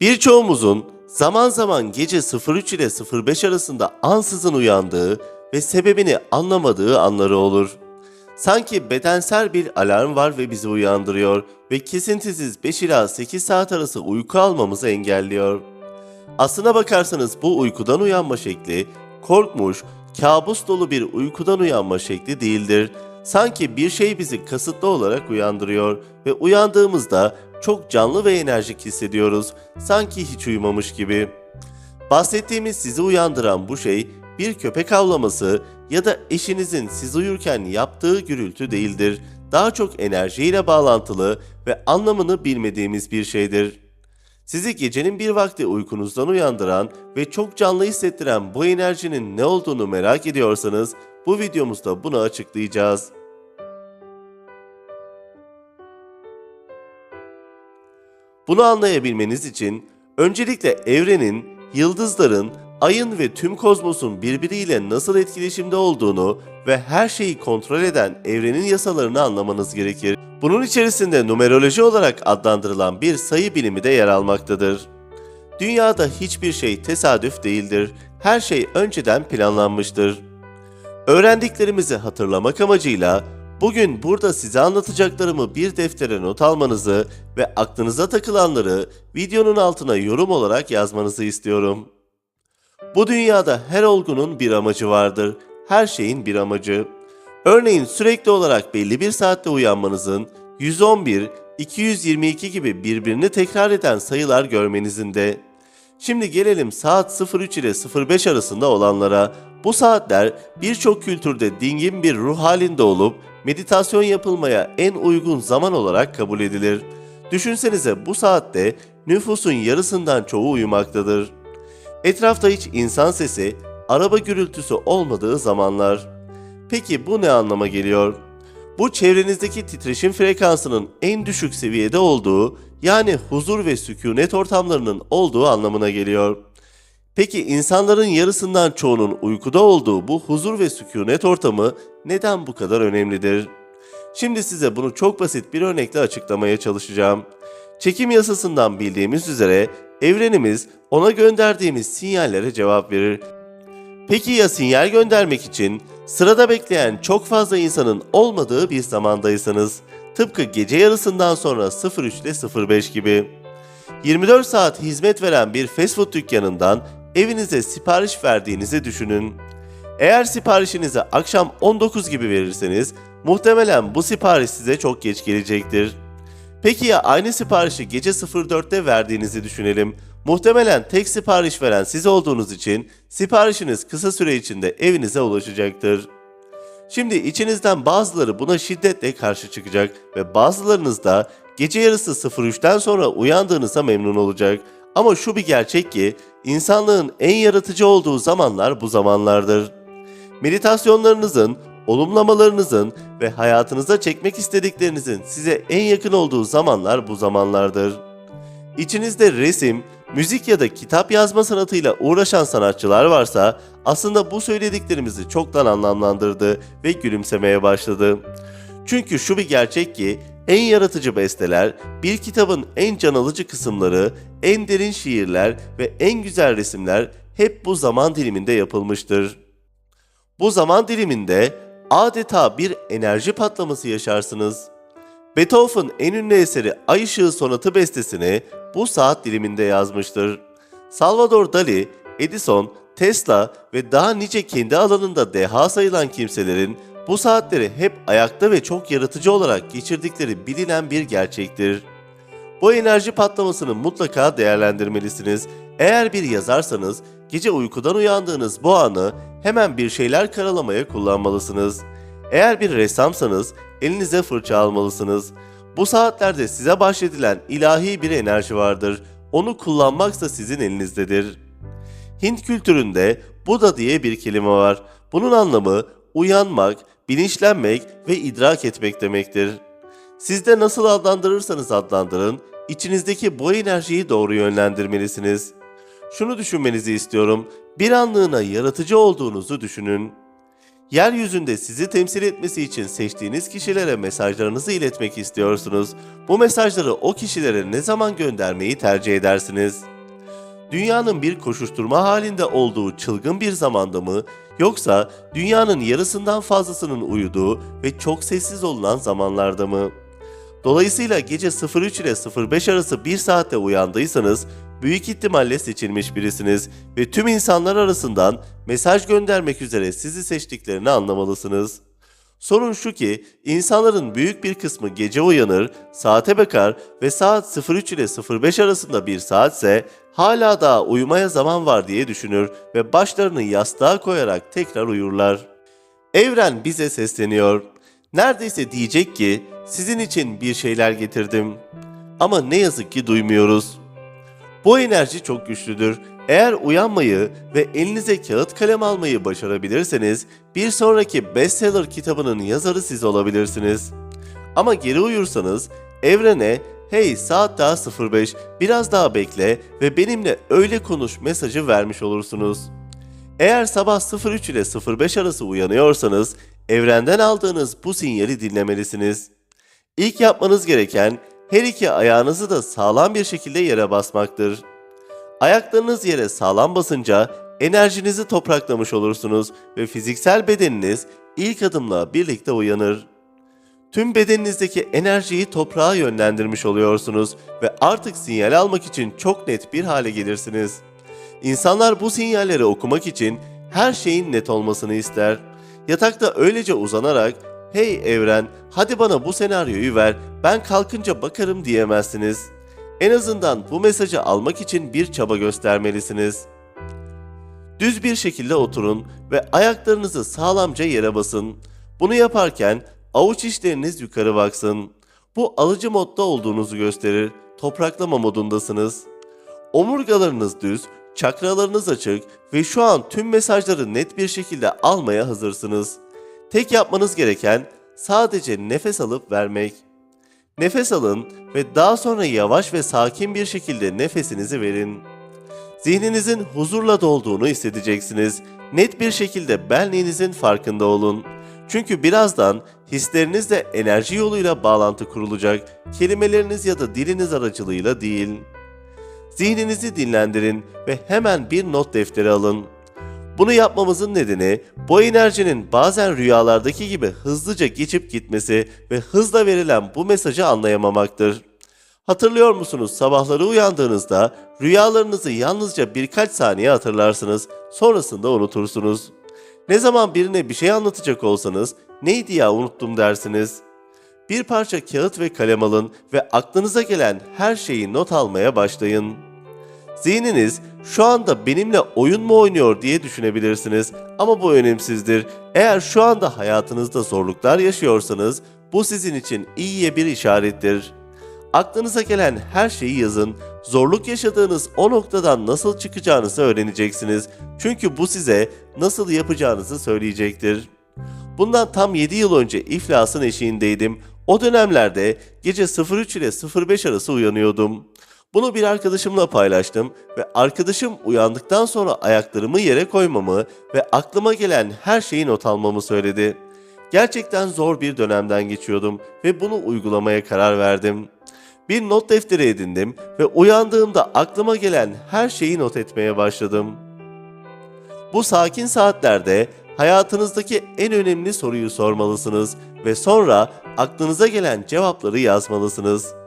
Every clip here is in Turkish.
Birçoğumuzun zaman zaman gece 03 ile 05 arasında ansızın uyandığı ve sebebini anlamadığı anları olur. Sanki bedensel bir alarm var ve bizi uyandırıyor ve kesintisiz 5 ila 8 saat arası uyku almamızı engelliyor. Aslına bakarsanız bu uykudan uyanma şekli korkmuş, kabus dolu bir uykudan uyanma şekli değildir. Sanki bir şey bizi kasıtlı olarak uyandırıyor ve uyandığımızda çok canlı ve enerjik hissediyoruz. Sanki hiç uyumamış gibi. Bahsettiğimiz sizi uyandıran bu şey bir köpek avlaması ya da eşinizin siz uyurken yaptığı gürültü değildir. Daha çok enerjiyle bağlantılı ve anlamını bilmediğimiz bir şeydir. Sizi gecenin bir vakti uykunuzdan uyandıran ve çok canlı hissettiren bu enerjinin ne olduğunu merak ediyorsanız bu videomuzda bunu açıklayacağız. Bunu anlayabilmeniz için öncelikle evrenin, yıldızların, ayın ve tüm kozmosun birbiriyle nasıl etkileşimde olduğunu ve her şeyi kontrol eden evrenin yasalarını anlamanız gerekir. Bunun içerisinde numeroloji olarak adlandırılan bir sayı bilimi de yer almaktadır. Dünyada hiçbir şey tesadüf değildir. Her şey önceden planlanmıştır. Öğrendiklerimizi hatırlamak amacıyla bugün burada size anlatacaklarımı bir deftere not almanızı ve aklınıza takılanları videonun altına yorum olarak yazmanızı istiyorum. Bu dünyada her olgunun bir amacı vardır. Her şeyin bir amacı. Örneğin sürekli olarak belli bir saatte uyanmanızın 111, 222 gibi birbirini tekrar eden sayılar görmenizin de. Şimdi gelelim saat 03 ile 05 arasında olanlara. Bu saatler birçok kültürde dingin bir ruh halinde olup meditasyon yapılmaya en uygun zaman olarak kabul edilir. Düşünsenize bu saatte nüfusun yarısından çoğu uyumaktadır. Etrafta hiç insan sesi, araba gürültüsü olmadığı zamanlar. Peki bu ne anlama geliyor? Bu çevrenizdeki titreşim frekansının en düşük seviyede olduğu, yani huzur ve sükunet ortamlarının olduğu anlamına geliyor. Peki insanların yarısından çoğunun uykuda olduğu bu huzur ve sükunet ortamı neden bu kadar önemlidir? Şimdi size bunu çok basit bir örnekle açıklamaya çalışacağım. Çekim yasasından bildiğimiz üzere evrenimiz ona gönderdiğimiz sinyallere cevap verir. Peki ya sinyal göndermek için sırada bekleyen çok fazla insanın olmadığı bir zamandaysanız? Tıpkı gece yarısından sonra 03 ile 05 gibi. 24 saat hizmet veren bir fast food dükkanından evinize sipariş verdiğinizi düşünün. Eğer siparişinizi akşam 19 gibi verirseniz muhtemelen bu sipariş size çok geç gelecektir. Peki ya aynı siparişi gece 04'te verdiğinizi düşünelim. Muhtemelen tek sipariş veren siz olduğunuz için siparişiniz kısa süre içinde evinize ulaşacaktır. Şimdi içinizden bazıları buna şiddetle karşı çıkacak ve bazılarınız da gece yarısı 03'ten sonra uyandığınızda memnun olacak. Ama şu bir gerçek ki insanlığın en yaratıcı olduğu zamanlar bu zamanlardır. Meditasyonlarınızın, olumlamalarınızın ve hayatınıza çekmek istediklerinizin size en yakın olduğu zamanlar bu zamanlardır. İçinizde resim, müzik ya da kitap yazma sanatıyla uğraşan sanatçılar varsa aslında bu söylediklerimizi çoktan anlamlandırdı ve gülümsemeye başladı. Çünkü şu bir gerçek ki en yaratıcı besteler, bir kitabın en can alıcı kısımları, en derin şiirler ve en güzel resimler hep bu zaman diliminde yapılmıştır. Bu zaman diliminde adeta bir enerji patlaması yaşarsınız. Beethoven en ünlü eseri Ay Işığı Sonatı bestesini bu saat diliminde yazmıştır. Salvador Dali, Edison, Tesla ve daha nice kendi alanında deha sayılan kimselerin bu saatleri hep ayakta ve çok yaratıcı olarak geçirdikleri bilinen bir gerçektir. Bu enerji patlamasını mutlaka değerlendirmelisiniz. Eğer bir yazarsanız gece uykudan uyandığınız bu anı hemen bir şeyler karalamaya kullanmalısınız. Eğer bir ressamsanız elinize fırça almalısınız. Bu saatlerde size bahşedilen ilahi bir enerji vardır. Onu kullanmaksa sizin elinizdedir. Hint kültüründe Buda diye bir kelime var. Bunun anlamı uyanmak, bilinçlenmek ve idrak etmek demektir. Siz de nasıl adlandırırsanız adlandırın, içinizdeki bu enerjiyi doğru yönlendirmelisiniz. Şunu düşünmenizi istiyorum, bir anlığına yaratıcı olduğunuzu düşünün. Yeryüzünde sizi temsil etmesi için seçtiğiniz kişilere mesajlarınızı iletmek istiyorsunuz. Bu mesajları o kişilere ne zaman göndermeyi tercih edersiniz? Dünyanın bir koşuşturma halinde olduğu çılgın bir zamanda mı yoksa dünyanın yarısından fazlasının uyuduğu ve çok sessiz olunan zamanlarda mı? Dolayısıyla gece 03 ile 05 arası 1 saatte uyandıysanız büyük ihtimalle seçilmiş birisiniz ve tüm insanlar arasından mesaj göndermek üzere sizi seçtiklerini anlamalısınız. Sorun şu ki insanların büyük bir kısmı gece uyanır, saate bakar ve saat 03 ile 05 arasında bir saatse hala daha uyumaya zaman var diye düşünür ve başlarını yastığa koyarak tekrar uyurlar. Evren bize sesleniyor. Neredeyse diyecek ki sizin için bir şeyler getirdim. Ama ne yazık ki duymuyoruz. Bu enerji çok güçlüdür. Eğer uyanmayı ve elinize kağıt kalem almayı başarabilirseniz bir sonraki bestseller kitabının yazarı siz olabilirsiniz. Ama geri uyursanız evrene hey saat daha 05 biraz daha bekle ve benimle öyle konuş mesajı vermiş olursunuz. Eğer sabah 03 ile 05 arası uyanıyorsanız evrenden aldığınız bu sinyali dinlemelisiniz. İlk yapmanız gereken her iki ayağınızı da sağlam bir şekilde yere basmaktır. Ayaklarınız yere sağlam basınca enerjinizi topraklamış olursunuz ve fiziksel bedeniniz ilk adımla birlikte uyanır. Tüm bedeninizdeki enerjiyi toprağa yönlendirmiş oluyorsunuz ve artık sinyal almak için çok net bir hale gelirsiniz. İnsanlar bu sinyalleri okumak için her şeyin net olmasını ister. Yatakta öylece uzanarak "Hey evren, hadi bana bu senaryoyu ver. Ben kalkınca bakarım." diyemezsiniz. En azından bu mesajı almak için bir çaba göstermelisiniz. Düz bir şekilde oturun ve ayaklarınızı sağlamca yere basın. Bunu yaparken avuç içleriniz yukarı baksın. Bu alıcı modda olduğunuzu gösterir. Topraklama modundasınız. Omurgalarınız düz, çakralarınız açık ve şu an tüm mesajları net bir şekilde almaya hazırsınız. Tek yapmanız gereken sadece nefes alıp vermek. Nefes alın ve daha sonra yavaş ve sakin bir şekilde nefesinizi verin. Zihninizin huzurla dolduğunu hissedeceksiniz. Net bir şekilde benliğinizin farkında olun. Çünkü birazdan hislerinizle enerji yoluyla bağlantı kurulacak. Kelimeleriniz ya da diliniz aracılığıyla değil. Zihninizi dinlendirin ve hemen bir not defteri alın. Bunu yapmamızın nedeni bu enerjinin bazen rüyalardaki gibi hızlıca geçip gitmesi ve hızla verilen bu mesajı anlayamamaktır. Hatırlıyor musunuz sabahları uyandığınızda rüyalarınızı yalnızca birkaç saniye hatırlarsınız, sonrasında unutursunuz. Ne zaman birine bir şey anlatacak olsanız neydi ya unuttum dersiniz. Bir parça kağıt ve kalem alın ve aklınıza gelen her şeyi not almaya başlayın. Zihniniz şu anda benimle oyun mu oynuyor diye düşünebilirsiniz ama bu önemsizdir. Eğer şu anda hayatınızda zorluklar yaşıyorsanız bu sizin için iyiye bir işarettir. Aklınıza gelen her şeyi yazın. Zorluk yaşadığınız o noktadan nasıl çıkacağınızı öğreneceksiniz. Çünkü bu size nasıl yapacağınızı söyleyecektir. Bundan tam 7 yıl önce iflasın eşiğindeydim. O dönemlerde gece 03 ile 05 arası uyanıyordum. Bunu bir arkadaşımla paylaştım ve arkadaşım uyandıktan sonra ayaklarımı yere koymamı ve aklıma gelen her şeyi not almamı söyledi. Gerçekten zor bir dönemden geçiyordum ve bunu uygulamaya karar verdim. Bir not defteri edindim ve uyandığımda aklıma gelen her şeyi not etmeye başladım. Bu sakin saatlerde hayatınızdaki en önemli soruyu sormalısınız ve sonra aklınıza gelen cevapları yazmalısınız.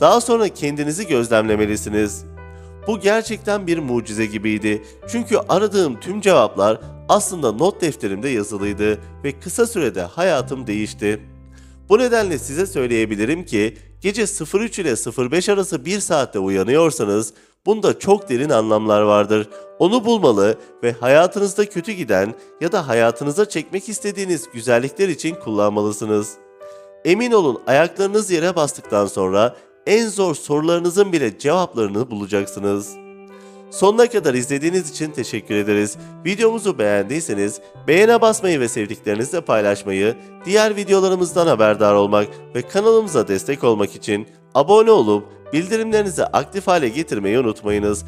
Daha sonra kendinizi gözlemlemelisiniz. Bu gerçekten bir mucize gibiydi. Çünkü aradığım tüm cevaplar aslında not defterimde yazılıydı ve kısa sürede hayatım değişti. Bu nedenle size söyleyebilirim ki gece 03 ile 05 arası 1 saatte uyanıyorsanız bunda çok derin anlamlar vardır. Onu bulmalı ve hayatınızda kötü giden ya da hayatınıza çekmek istediğiniz güzellikler için kullanmalısınız. Emin olun ayaklarınız yere bastıktan sonra en zor sorularınızın bile cevaplarını bulacaksınız. Sonuna kadar izlediğiniz için teşekkür ederiz. Videomuzu beğendiyseniz beğene basmayı ve sevdiklerinizle paylaşmayı, diğer videolarımızdan haberdar olmak ve kanalımıza destek olmak için abone olup bildirimlerinizi aktif hale getirmeyi unutmayınız.